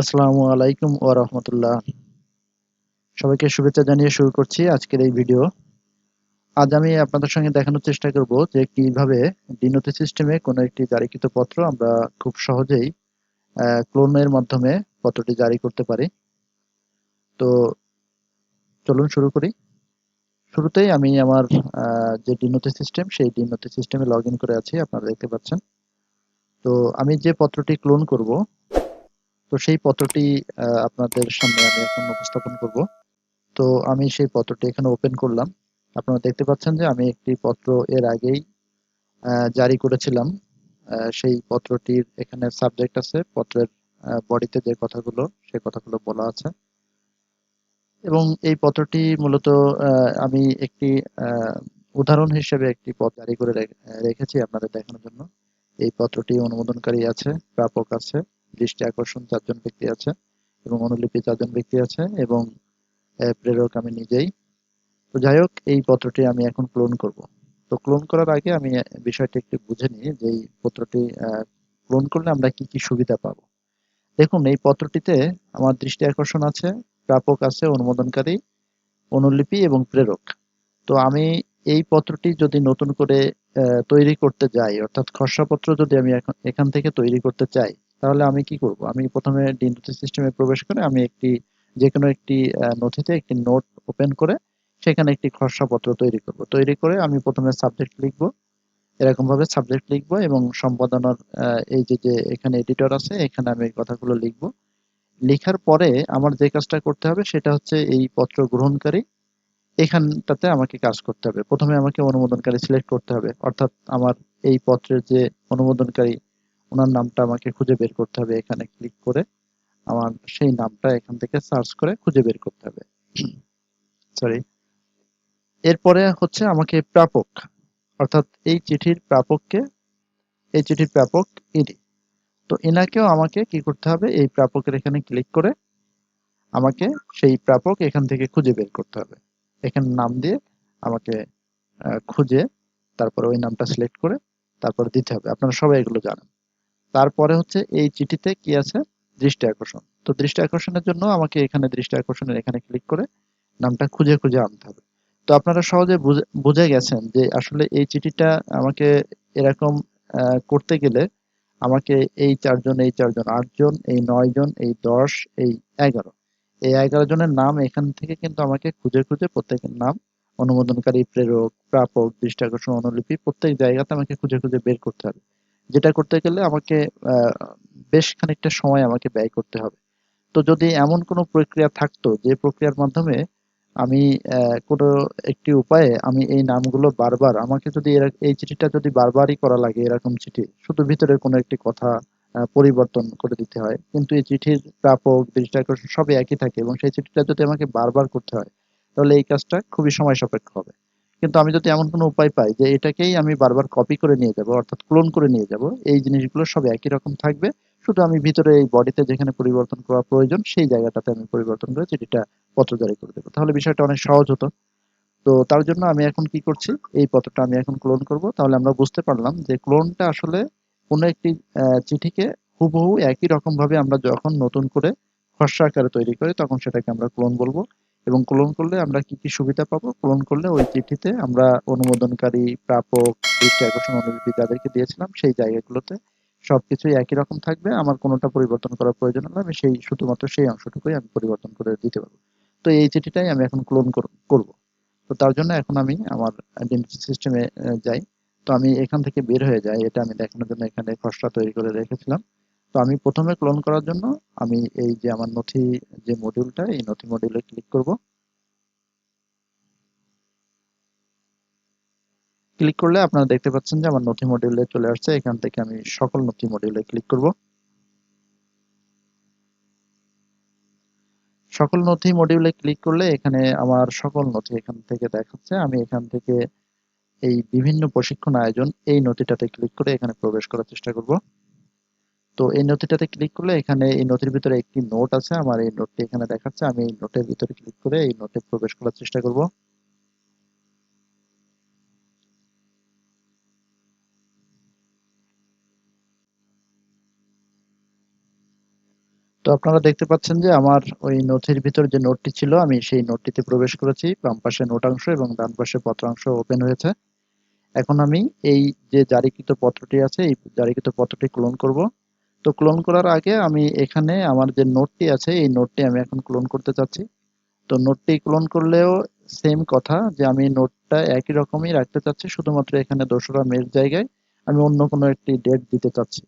আসসালামু আলাইকুম ওয়া রাহমাতুল্লাহ। সবাইকে শুভেচ্ছা জানিয়ে শুরু করছি আজকের এই ভিডিও। আজ আমি আপনাদের সঙ্গে দেখানোর চেষ্টা করব যে কীভাবে ডিনোতে সিস্টেমে কোনো একটি জারিকৃত পত্র আমরা খুব সহজেই ক্লোনের মাধ্যমে পত্রটি জারি করতে পারি। তো চলুন শুরু করি। শুরুতেই আমি আমার যে ডিনোতে সিস্টেম, সেই ডিনোতে সিস্টেমে লগ করে আছি, আপনারা দেখতে পাচ্ছেন। তো আমি যে পত্রটি ক্লোন করব তো সেই পত্রটি আপনাদের সামনে আমি এখন উপস্থাপন করব। তো আমি সেই পত্রটি এখানে ওপেন করলাম। আপনারা দেখতে পাচ্ছেন যে আমি একটি পত্র এর আগেই জারি করেছিলাম। সেই পত্রটির এখানে সাবজেক্ট আছে, পত্রের বডিতে যে কথাগুলো সেই কথাগুলো বলা আছে। এবং এই পত্রটি মূলত আমি একটি উদাহরণ হিসেবে একটি পদ জারি করে রেখেছি আপনাদের দেখানোর জন্য। এই পত্রটি অনুমোদনকারী আছে, প্রাপক আছে। দৃষ্টি আকর্ষণ চারজন ব্যক্তি আছে এবং অনুলিপি চারজন ব্যক্তি আছে এবং প্রেরক আমি নিজেই। তো যাই হোক, এই পত্রটি আমি এখন ক্লোন করব। তো ক্লোন করার আগে আমি বিষয়টি একটু বুঝে নিই যে এই পত্রটি ক্লোন করলে আমরা কি কি সুবিধা পাবো। দেখুন, এই পত্রটিতে আমার দৃষ্টি আকর্ষণ আছে, প্রাপক আছে, অনুমোদনকারী, অনুলিপি এবং প্রেরক। তো আমি এই পত্রটি যদি নতুন করে তৈরি করতে যাই, অর্থাৎ খসড়াপত্র যদি আমি এখন, এখান থেকে তৈরি করতে চাই তাহলে আমি কি করব? আমি প্রথমে ডিনটি সিস্টেমে প্রবেশ করে আমি একটি যে কোনো একটি নথিতে একটি নোট ওপেন করে সেখানে একটি খসড়াপত্র তৈরি করব। তৈরি করে আমি প্রথমে সাবজেক্ট লিখব। এরকম ভাবে সাবজেক্ট লিখব এবং সম্পাদনার এই যে যে এখানে এডিটর আছে, এখানে আমি এই কথাগুলো লিখব। লেখার পরে আমার যে কাজটা করতে হবে সেটা হচ্ছে এই পত্র গ্রহণকারী। এখানটাতে আমাকে কাজ করতে হবে। প্রথমে আমাকে অনুমোদনকারী সিলেক্ট করতে হবে। অর্থাৎ আমার এই পত্রের যে অনুমোদনকারী ওনার নামটা আমাকে খুঁজে বের করতে হবে এখানে ক্লিক করে। আমার সেই নামটা এখান থেকে সার্চ করে খুঁজে বের করতে হবে। সরি এরপরে হচ্ছে আমাকে প্রাপক, অর্থাৎ এই চিঠির প্রাপককে, এই চিঠির প্রাপক ইনি তো এনাকেও আমাকে কি করতে হবে? এই প্রাপকের এখানে ক্লিক করে আমাকে সেই প্রাপক এখান থেকে খুঁজে বের করতে হবে। এখানে নাম দিয়ে আমাকে খুঁজে তারপরে ওই নামটা সিলেক্ট করে তারপর দিতে হবে। আপনারা সবাই এগুলো জানেন। তারপরে হচ্ছে এই চিঠিতে কি আছে? দৃষ্টি আকর্ষণ। তো দৃষ্টি আকর্ষণের জন্য আমাকে এখানে দৃষ্টি আকর্ষণের এখানে ক্লিক করে নামটা খুঁজে খুঁজে আনতে হবে। তো আপনারা সহজে বুঝে গেছেন যে আসলে এই চিঠিটা আমাকে এরকম করতে গেলে আমাকে এই চারজন এই চারজন, আটজন, এই নয় জন এই দশ, এই এগারো। এই এগারো জনের নাম এখান থেকে কিন্তু আমাকে খুঁজে খুঁজে প্রত্যেকের নাম, অনুমোদনকারী, প্রেরক, প্রাপক, দৃষ্টি আকর্ষণ, অনুলিপি প্রত্যেক জায়গাতে আমাকে খুঁজে খুঁজে বের করতে হবে। যেটা করতে গেলে আমাকে বেশ খানিকটা সময় আমাকে ব্যয় করতে হবে। তো যদি এমন কোনো প্রক্রিয়া থাকতো যে প্রক্রিয়ার মাধ্যমে আমি কোনো একটি উপায়ে আমি এই নামগুলো বারবার, আমাকে যদি এই চিঠিটা যদি বারবারই করা লাগে এরকম চিঠি, শুধু ভিতরে কোনো একটি কথা পরিবর্তন করে দিতে হয়। কিন্তু এই চিঠির প্রাপক দৃষ্টি আকর্ষণ সবই একই থাকে এবং সেই চিঠিটা যদি আমাকে বারবার করতে হয়, তাহলে এই কাজটা খুবই সময় সাপেক্ষ হবে। কিন্তু আমি যদি এমন কোনো উপায় পাই যে এটাকেই আমি বারবার কপি করে নিয়ে যাব, অর্থাৎ ক্লোন করে নিয়ে যাব, এই জিনিসগুলো সব একই রকম থাকবে। শুধু আমি ভিতরে এই বডিতে যেখানে পরিবর্তন করা প্রয়োজন, সেই জায়গাটাতে আমি পরিবর্তন করে চিঠিটা পত্র জারি করে দেবো। তাহলে বিষয়টা অনেক সহজ হতো। তো তার জন্য আমি এখন কি করছি, এই পত্রটা আমি এখন ক্লোন করব। তাহলে আমরা বুঝতে পারলাম যে ক্লোনটা আসলে কোনো একটি চিঠিকে হুবহু একই রকম ভাবে আমরা যখন নতুন করে খসড়া আকারে তৈরি করি, তখন সেটাকে আমরা ক্লোন বলব। এবং ক্লোন করলে আমরা কি কি সুবিধা পাবো? ক্লোন করলে ওই চিঠিতে আমরা অনুমোদনকারী, প্রাপক দৃষ্টি আকর্ষণ অনুলিপি যাদেরকে দিয়েছিলাম, সেই জায়গাগুলোতে সবকিছুই একই রকম থাকবে। আমার কোনোটা পরিবর্তন করার প্রয়োজন হলে আমি সেই, শুধুমাত্র সেই অংশটুকুই আমি পরিবর্তন করে দিতে পারব। তো এই চিঠিটাই আমি এখন ক্লোন করব। তো তার জন্য এখন আমি আমার আইডেন্টিটি সিস্টেমে যাই। তো আমি এখান থেকে বের হয়ে যাই। এটা আমি দেখানোর জন্য এখানে খসড়া তৈরি করে রেখেছিলাম। তো আমি প্রথমে ক্লোন করার জন্য আমি এই যে আমার নথি যে মডিউলটা এই নথি মডিউলে ক্লিক করব। ক্লিক করলে আপনারা দেখতে পাচ্ছেন যে আমার নথি মডিউলে চলে আসছে। এখান থেকে আমি সকল নথি মডিউলে ক্লিক করব। সকল নথি মডিউলে ক্লিক করলে এখানে আমার সকল নথি এখান থেকে দেখাচ্ছে। আমি এখান থেকে এই বিভিন্ন প্রশিক্ষণ আয়োজন এই নথিটাতে ক্লিক করে এখানে প্রবেশ করার চেষ্টা করব। তো এই নথিটাতে ক্লিক করলে এখানে এই নথির ভিতরে একটি নোট আছে। আমার এই নোটটি এখানে দেখাচ্ছে। আমি এই নোটের ভিতরে ক্লিক করে এই নোটে প্রবেশ করার চেষ্টা করব। তো আপনারা দেখতে পাচ্ছেন যে আমার ওই নথির ভিতর যে নোটটি ছিল, আমি সেই নোটটিতে প্রবেশ করেছি। বাম পাশে নোটাংশ এবং ডান পাশে পত্রাংশ ওপেন হয়েছে। এখন আমি এই যে জারিকৃত পত্রটি আছে, এই জারিকৃত পত্রটি ক্লোন করব। তো ক্লোন করার আগে আমি এখানে আমার যে নোটটি আছে, এই নোটটি আমি এখন ক্লোন করতে চাচ্ছি। তো নোটটি ক্লোন করলেও সেম কথা যে আমি নোটটা একই রকমই রাখতে চাচ্ছি, শুধুমাত্র এখানে দোসরা মের জায়গায় আমি অন্য কোনো একটি ডেট দিতে চাচ্ছি।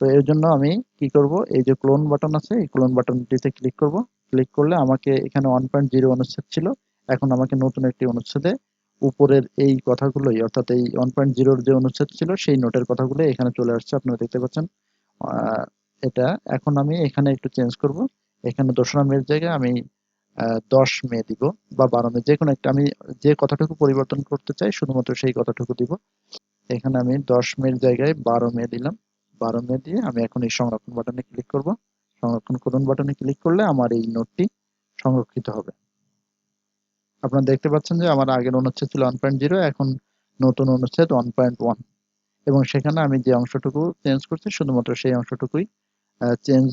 তো এর জন্য আমি কি করব? এই যে ক্লোন বাটন আছে, এই ক্লোন বাটনটিতে ক্লিক করব। ক্লিক করলে আমাকে এখানে ওয়ান পয়েন্ট জিরো অনুচ্ছেদ ছিল। এখন আমাকে নতুন একটি অনুচ্ছেদে উপরের এই কথাগুলোই, অর্থাৎ এই ওয়ান পয়েন্ট জিরোর যে অনুচ্ছেদ ছিল, সেই নোটের কথাগুলো এখানে চলে আসছে। আপনারা দেখতে পাচ্ছেন। এটা এখন আমি এখানে একটু চেঞ্জ করব। এখানে দোসরা মের জায়গায় আমি দশ মে দিব বা বারো মে যে কোনো একটা, আমি যে কথাটুকু পরিবর্তন করতে চাই, শুধুমাত্র সেই কথাটুকু দিব। এখানে আমি দশ মের জায়গায় বারো মে দিলাম। বারো মে দিয়ে আমি এখন এই সংরক্ষণ বাটনে ক্লিক করব। সংরক্ষণ করুন বাটনে ক্লিক করলে আমার এই নোটটি সংরক্ষিত হবে। আপনারা দেখতে পাচ্ছেন যে আমার আগের অনুচ্ছেদ ছিল ওয়ান পয়েন্ট জিরো এখন নতুন অনুচ্ছেদ ওয়ান পয়েন্ট ওয়ান এবং সেখানে আমি যে অংশটুকু চেঞ্জ করছি, শুধুমাত্র সেই অংশটুকুই চেঞ্জ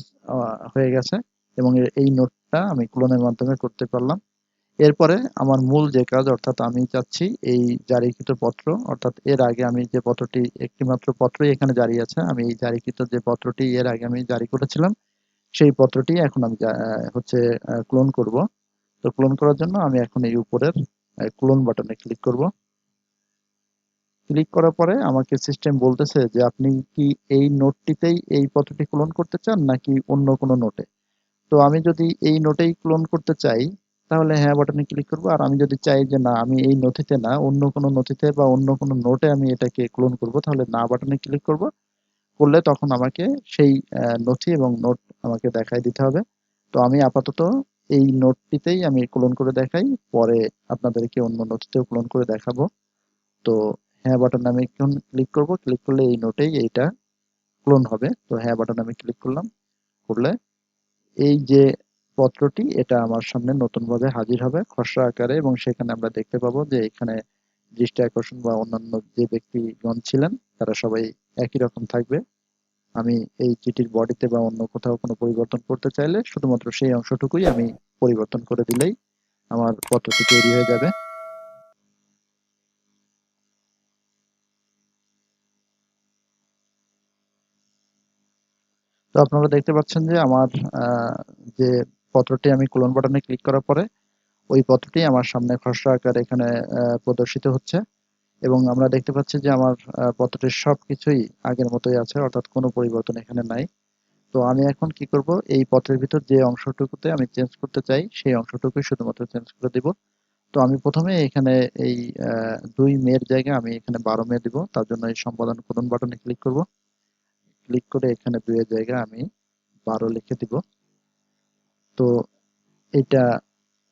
হয়ে গেছে এবং এই নোটটা আমি ক্লোনের মাধ্যমে করতে পারলাম। এরপরে আমার মূল যে কাজ, অর্থাৎ আমি চাচ্ছি এই জারিকৃত পত্র, অর্থাৎ এর আগে আমি যে পত্রটি একটি মাত্র পত্রই এখানে জারি আছে, আমি এই জারিকৃত যে পত্রটি এর আগে আমি জারি করেছিলাম, সেই পত্রটি এখন আমি হচ্ছে ক্লোন করব। তো ক্লোন করার জন্য আমি এখন এই উপরের ক্লোন বাটনে ক্লিক করব। ক্লিক করার পরে আমাকে সিস্টেম বলতেছে যে আপনি কি এই নোটটিতেই এই পথটি ক্লোন করতে চান নাকি অন্য কোনো নোটে তো আমি যদি এই নোটেই ক্লোন করতে চাই, তাহলে হ্যাঁ বাটনে ক্লিক করব। আর আমি যদি চাই যে না, আমি এই নথিতে না, অন্য কোনো নথিতে বা অন্য কোনো নোটে আমি এটাকে ক্লোন করব, তাহলে না বাটনে ক্লিক করব। করলে তখন আমাকে সেই নথি এবং নোট আমাকে দেখাই দিতে হবে। তো আমি আপাতত এই নোটটিতেই আমি ক্লোন করে দেখাই। পরে আপনাদেরকে অন্য নথিতেও ক্লোন করে দেখাবো। তো হ্যাঁ বাটন আমি এখন ক্লিক করব। ক্লিক করলে এই নোটেই এইটা ক্লোন হবে। তো হ্যাঁ বাটন আমি ক্লিক করলাম। করলে এই যে পত্রটি, এটা আমার সামনে নতুনভাবে হাজির হবে খসড়া আকারে এবং সেখানে আমরা দেখতে পাবো যে এখানে দৃষ্টি আকর্ষণ বা অন্যান্য যে ব্যক্তিগণ ছিলেন, তারা সবাই একই রকম থাকবে। আমি এই চিঠির বডিতে বা অন্য কোথাও কোনো পরিবর্তন করতে চাইলে শুধুমাত্র সেই অংশটুকুই আমি পরিবর্তন করে দিলেই আমার পত্রটি তৈরি হয়ে যাবে। তো আপনারা দেখতে পাচ্ছেন যে আমার যে পত্রটি আমি ক্লোন বাটনে ক্লিক করার পরে, ওই পত্রটি আমার সামনে খসড়া আকারে এখানে প্রদর্শিত হচ্ছে। এবং আমরা দেখতে পাচ্ছি যে আমার পত্রটির সব কিছুই আগের মতোই আছে, অর্থাৎ কোনো পরিবর্তন এখানে নাই। তো আমি এখন কি করব? এই পত্রের ভিতর যে অংশটুকুতে আমি চেঞ্জ করতে চাই, সেই অংশটুকুই শুধুমাত্র চেঞ্জ করে দিব। তো আমি প্রথমে এখানে এই দুই মেয়ের জায়গায় আমি এখানে বারো মে দিব। তার জন্য এই সম্পাদন করুন বাটনে ক্লিক করব। ক্লিক করে এখানে দুইয়ের জায়গায় আমি বারো লিখে দিব। তো এটা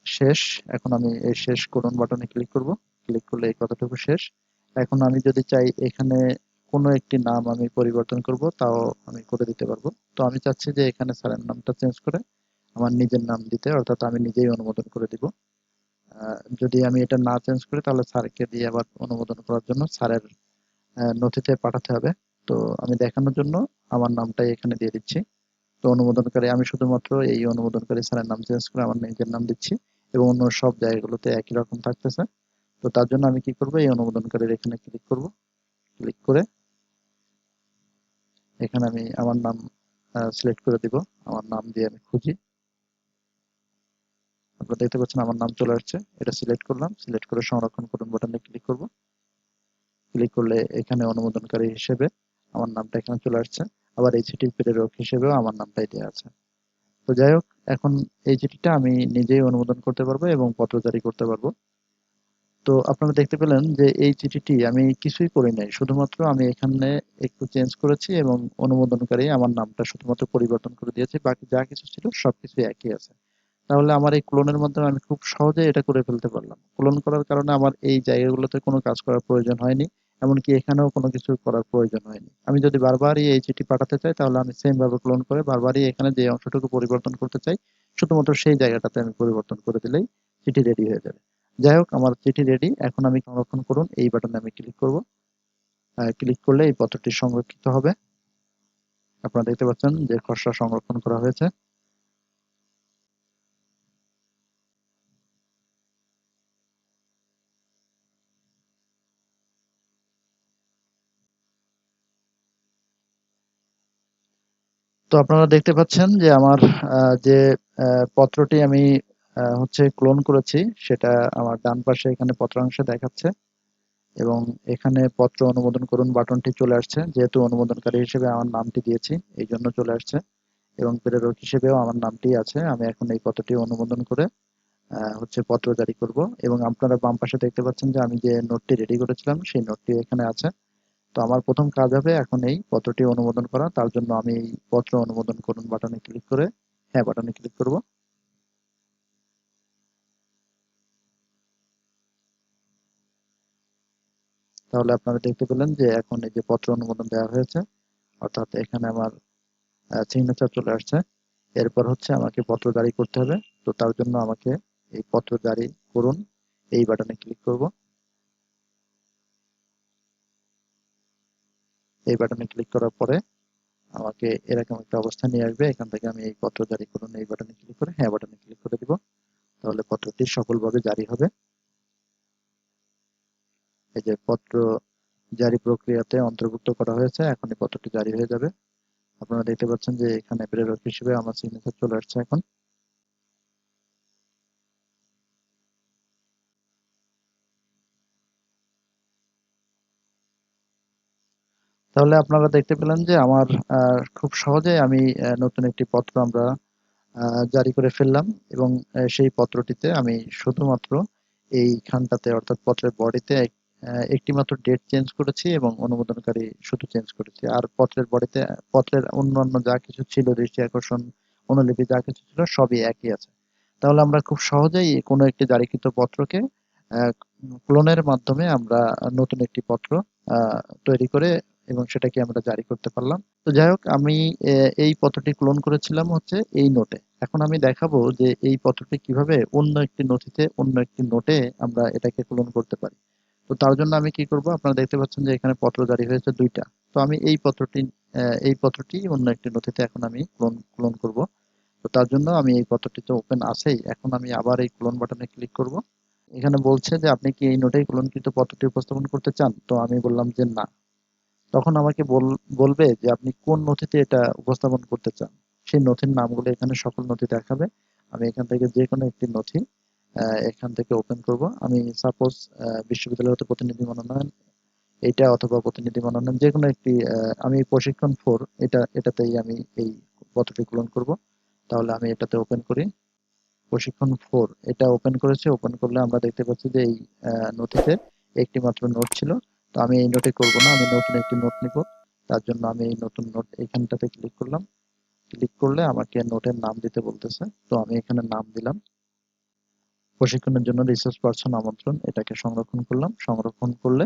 শেষ। এখন আমি এই শেষ করুন বাটনে ক্লিক করব। ক্লিক করলে এই কথাটুকু শেষ। এখন আমি যদি চাই এখানে কোনো একটি নাম আমি পরিবর্তন করব, তাও আমি করে দিতে পারব। তো আমি চাচ্ছি যে এখানে স্যারের নামটা চেঞ্জ করে আমার নিজের নাম দিতে, অর্থাৎ আমি নিজেই অনুমোদন করে দিব। যদি আমি এটা না চেঞ্জ করি, তাহলে স্যারকে দিয়ে আবার অনুমোদন করার জন্য স্যারের নথিতে পাঠাতে হবে। তো আমি দেখানোর জন্য আমার নামটাই এখানে দিয়ে দিচ্ছি। তো অনুমোদনকারী, আমি শুধুমাত্র এই অনুমোদনকারী স্যারের নাম চেঞ্জ করে আমার নিজের নাম দিচ্ছি এবং অন্য সব জায়গাগুলোতে একই রকম থাকতেছে। তো তার জন্য আমি কি করব? এই অনুমোদনকারীর এখানে ক্লিক করব। ক্লিক করে এখানে আমি আমার নাম সিলেক্ট করে দিব। আমার নাম দিয়ে আমি খুঁজি। আপনারা দেখতে পাচ্ছেন আমার নাম চলে আসছে। এটা সিলেক্ট করলাম। সিলেক্ট করে সংরক্ষণ করুন বাটনে ক্লিক করব। ক্লিক করলে এখানে অনুমোদনকারী হিসেবে আমার নামটা এখানে চলে আসছে। আবার এই চিঠির প্রেরক হিসেবেও আমার নামটাই দেওয়া আছে। তো যাই হোক, এখন এই চিঠিটা আমি নিজেই অনুমোদন করতে পারব এবং পত্র জারি করতে পারব। তো আপনারা দেখতে পেলেন যে এই চিঠিটি আমি কিছুই করি নাই। শুধুমাত্র আমি এখানে একটু চেঞ্জ করেছি এবং অনুমোদনকারী আমার নামটা শুধুমাত্র পরিবর্তন করে দিয়েছি। বাকি যা কিছু ছিল সবকিছু একই আছে। তাহলে আমার এই ক্লোনের মাধ্যমে আমি খুব সহজে এটা করে ফেলতে পারলাম। ক্লোন করার কারণে আমার এই জায়গাগুলোতে কোনো কাজ করার প্রয়োজন হয়নি। এমনকি এখানেও কোনো কিছু করার প্রয়োজন হয়নি। আমি যদি বারবারই এই চিঠি পাঠাতে চাই, তাহলে আমি সেম ভাবে ক্লোন করে বারবারই এখানে যে অংশটুকু পরিবর্তন করতে চাই, শুধুমাত্র সেই জায়গাটাতে আমি পরিবর্তন করে দিলেই চিঠি রেডি হয়ে যাবে। যাই হোক, আমার চিঠি রেডি এখন আমি সংরক্ষণ করুন। এই বাটনে আমি ক্লিক করব। ক্লিক করলে এই পত্রটি সংরক্ষিত হবে। আপনারা দেখতে পাচ্ছেন যে খসড়া সংরক্ষণ করা হয়েছে। তো আপনারা দেখতে পাচ্ছেন যে আমার যে পত্রটি আমি হচ্ছে ক্লোন করেছি, সেটা আমার ডান পাশে এখানে পত্রাংশে দেখাচ্ছে এবং এখানে পত্র অনুমোদন করুন বাটনটি চলে আসছে, যেহেতু অনুমোদনকারী হিসেবে আমার নামটি দিয়েছি, এই জন্য চলে আসছে এবং প্রেরক হিসেবেও আমার নামটি আছে। আমি এখন এই পত্রটি অনুমোদন করে হচ্ছে পত্র জারি করব এবং আপনারা বাম পাশে দেখতে পাচ্ছেন যে আমি যে নোটটি রেডি করেছিলাম, সেই নোটটি এখানে আছে। তো আমার প্রথম কাজ হবে এখন এই পত্রটি অনুমোদন করা। তার জন্য আমি এই পত্র অনুমোদন করুন বাটনে ক্লিক করে। হ্যাঁ বাটনে ক্লিক করব। তাহলে আপনারা দেখতে পেলেন যে এখন এই যে পত্র অনুমোদন দেওয়া হয়েছে, অর্থাৎ এখানে আমার সিগনেচার চলে আসছে। এরপর হচ্ছে আমাকে পত্র জারি করতে হবে। তো তার জন্য আমাকে এই পত্র জারি করুন। এই বাটনে ক্লিক করব। এই বাটনে ক্লিক করার পরে আমাকে এরকম একটা অবস্থা নিয়ে আসবে। এখান থেকে আমি এই পত্র জারি করুন। এই বাটনে ক্লিক করে হ্যাঁ বাটনে ক্লিক করে দিব। তাহলে পত্রটি সফলভাবে জারি হবে। এই যে পত্র জারি প্রক্রিয়াতে অন্তর্ভুক্ত করা হয়েছে এখন এই পত্রটি জারি হয়ে যাবে। আপনারা দেখতে পাচ্ছেন যে এখানে প্রেরক হিসেবে আমার সিগনেচার চলে আসছে এখন। তাহলে আপনারা দেখতে পেলেন যে আমার খুব সহজে আমি নতুন একটি পত্র আমরা জারি করে ফেললাম এবং সেই পত্রটিতে আমি শুধুমাত্র এইখানটাতে অর্থাৎ পত্রের বডিতে একটি মাত্র ডেট চেঞ্জ করেছি এবং অনুমোদনকারী শুধু চেঞ্জ করেছি। আর পত্রের বডিতে, পত্রের অন্যান্য যা কিছু ছিল, দৃষ্টি আকর্ষণ, অনুলিপি যা কিছু ছিল, সবই একই আছে। তাহলে আমরা খুব সহজেই কোনো একটি জারিকৃত পত্রকে ক্লোনের মাধ্যমে আমরা নতুন একটি পত্র তৈরি করে এবং সেটাকে আমরা জারি করতে পারলাম। তো যাই হোক, আমি এই পত্রটি ক্লোন করেছিলাম হচ্ছে এই নোটে। এখন আমি দেখাবো যে এই পত্রটি কীভাবে অন্য একটি নথিতে, অন্য একটি নোটে আমরা এটাকে ক্লোন করতে পারি। তো তার জন্য আমি কি করব? আপনারা দেখতে পাচ্ছেন যে এখানে পত্র জারি হয়েছে দুইটা। তো আমি এই পত্রটি এই পত্রটি অন্য একটি নথিতে এখন আমি ক্লোন ক্লোন করব। তো তার জন্য আমি এই পত্রটি তো ওপেন আছেই। এখন আমি আবার এই ক্লোন বাটনে ক্লিক করব। এখানে বলছে যে আপনি কি এই নোটেই ক্লোনকৃত পত্রটি উপস্থাপন করতে চান? তো আমি বললাম যে না। তখন আমাকে বল- বলবে যে আপনি কোন নথিতে এটা উপস্থাপন করতে চান। সেই নথির নামগুলো এখানে সকল নথি দেখাবে। আমি এখান থেকে যে কোনো একটি নথি এখান থেকে ওপেন করব। আমি সাপোজ বিশ্ববিদ্যালয় হতে প্রতিনিধি মনোনয়ন, এটা অথবা প্রতিনিধি মনোনয়ন, যে কোনো একটি আমি প্রশিক্ষণ ফোর, এটা, এটাতেই আমি এই পত্রটি পূরণ করব। তাহলে আমি এটাতে ওপেন করি। প্রশিক্ষণ ফোর, এটা ওপেন করেছে। ওপেন করলে আমরা দেখতে পাচ্ছি যে এই নথিতে একটি মাত্র নোট ছিল। তো আমি এই নোটে করব না, আমি নতুন একটি নোট নিব। তার জন্য আমি এই নতুন নোট এখানটাতে ক্লিক করলাম। ক্লিক করলে আমাকে নোটের নাম দিতে বলতেছে। তো আমি এখানে নাম দিলাম। প্রশিক্ষণের জন্য রিসার্চ পার্সন আমন্ত্রণ, এটাকে সংরক্ষণ করলাম। সংরক্ষণ করলে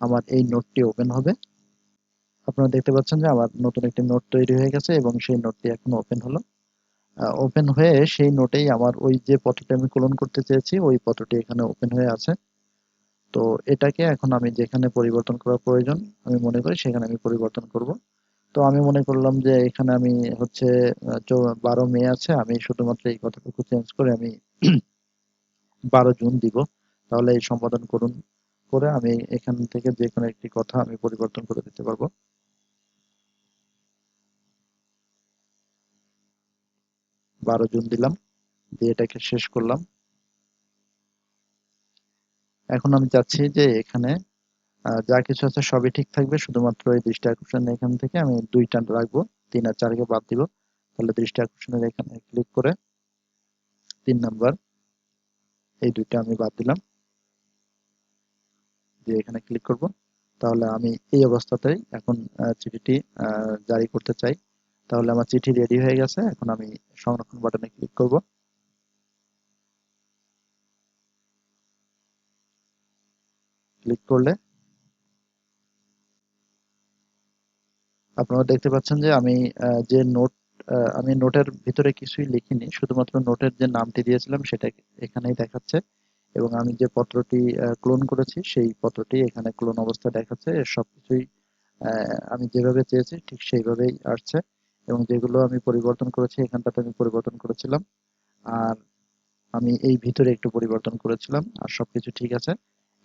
আমার এই নোটটি ওপেন হবে। আপনারা দেখতে পাচ্ছেন যে আমার নতুন একটি নোট তৈরি হয়ে গেছে এবং সেই নোটটি এখন ওপেন হলো। ওপেন হয়ে সেই নোটেই আমার ওই যে পত্রটি আমি ক্লোন করতে চেয়েছি, ওই পত্রটি এখানে ওপেন হয়ে আছে। তো এটাকে এখন আমি যেখানে পরিবর্তন করা প্রয়োজন, আমি মনে করি সেখানে আমি পরিবর্তন করব। তো আমি মনে করলাম যে এখানে আমি হচ্ছে বারো মে আছে, আমি শুধুমাত্র এই কথাটুকু চেঞ্জ করে আমি বারো জুন দিব। তাহলে এই সম্পাদন করুন করে আমি এখান থেকে যে কোনো একটি কথা আমি পরিবর্তন করে দিতে পারব। বারো জুন দিলাম, দিয়ে এটাকে শেষ করলাম। এখন আমি চাচ্ছি যে এখানে যা কিছু আছে সবই ঠিক থাকবে, শুধুমাত্র এই দৃষ্টি আকর্ষণ এখান থেকে আমি দুইটা রাখব, তিন আর চারকে বাদ দিব। তাহলে দৃষ্টি আকর্ষণের এখানে ক্লিক করে তিন নাম্বার, এই দুইটা আমি বাদ দিলাম। দিয়ে এখানে ক্লিক করব। তাহলে আমি এই অবস্থাতেই এখন চিঠিটি জারি করতে চাই। তাহলে আমার চিঠি রেডি হয়ে গেছে। এখন আমি সংরক্ষণ বাটনে ক্লিক করব। ক্লিক করলে আপনারা দেখতে পাচ্ছেন যে আমি যে নোট আমি নোটের ভিতরে কিছুই লিখিনি শুধুমাত্র নোটের যে নামটি দিয়েছিলাম সেটা এখানেই দেখাচ্ছে এবং আমি যে পত্রটি ক্লোন করেছি সেই পত্রটি এখানে ক্লোন অবস্থা দেখাচ্ছে এর সবকিছুই আহ, আমি যেভাবে চেয়েছি ঠিক সেইভাবেই আসছে এবং যেগুলো আমি পরিবর্তন করেছি এখানটাতে আমি পরিবর্তন করেছিলাম। আর আমি এই ভিতরে একটু পরিবর্তন করেছিলাম আর সবকিছু ঠিক আছে।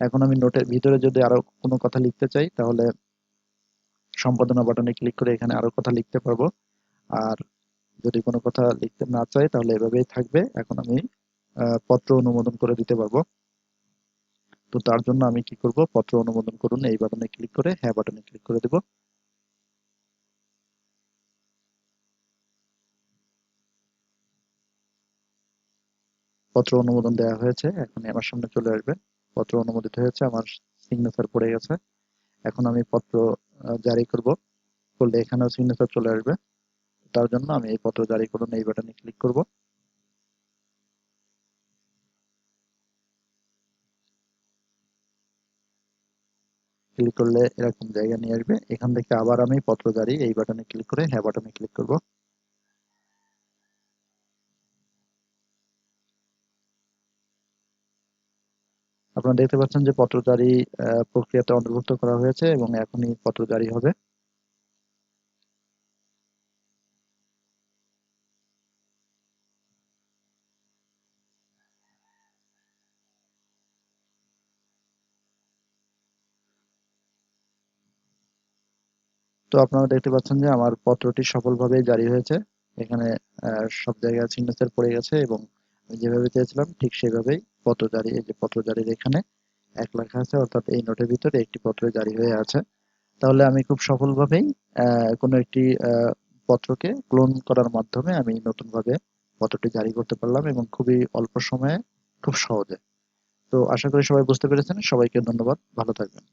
এখন আমি নোটের ভিতরে যদি আরও কোনো কথা লিখতে চাই, তাহলে সম্পাদনা বাটনে ক্লিক করে এখানে আরও কথা লিখতে পারব। আর যদি কোনো কথা লিখতে না চাই, তাহলে এভাবেই থাকবে। এখন আমি পত্র অনুমোদন করে দিতে পারব। তো তার জন্য আমি কি করব? পত্র অনুমোদন করুন, এই বাটনে ক্লিক করে হ্যাঁ বাটনে ক্লিক করে দেব। পত্র অনুমোদন দেওয়া হয়েছে এখন আমার সামনে চলে আসবে। পত্র অনুমোদিত হয়েছে, আমার সিগনেচার পড়ে গেছে এখন আমি পত্র জারি করব। করলে এখানেও সিগনেচার চলে আসবে। তার জন্য আমি এই পত্র জারি করুন, এই বাটনে ক্লিক করব। ক্লিক করলে এরকম জায়গা নিয়ে আসবে। এখান থেকে আবার আমি পত্র জারি, এই বাটনে ক্লিক করে হ্যাঁ বাটনে ক্লিক করব। আপনারা দেখতে পাচ্ছেন যে পত্র জারি প্রক্রিয়াতে অন্তর্ভুক্ত করা হয়েছে এবং এখনই পত্র জারি হবে। তো আপনারা দেখতে পাচ্ছেন যে আমার পত্রটি সফলভাবে জারি হয়েছে। এখানে সব জায়গায় সিগনেচার পড়ে গেছে এবং যেভাবে চেয়েছিলাম, ঠিক সেভাবেই পত্র জারি, এই যে পত্র জারির এখানে এক লেখা আছে, অর্থাৎ এই নোটের ভিতরে একটি পত্র জারি হয়ে আছে। তাহলে আমি খুব সফলভাবেই কোনো একটি পত্রকে ক্লোন করার মাধ্যমে আমি নতুনভাবে পত্রটি জারি করতে পারলাম এবং খুবই অল্প সময়ে, খুব সহজে। তো আশা করি সবাই বুঝতে পেরেছেন। সবাইকে ধন্যবাদ। ভালো থাকবেন।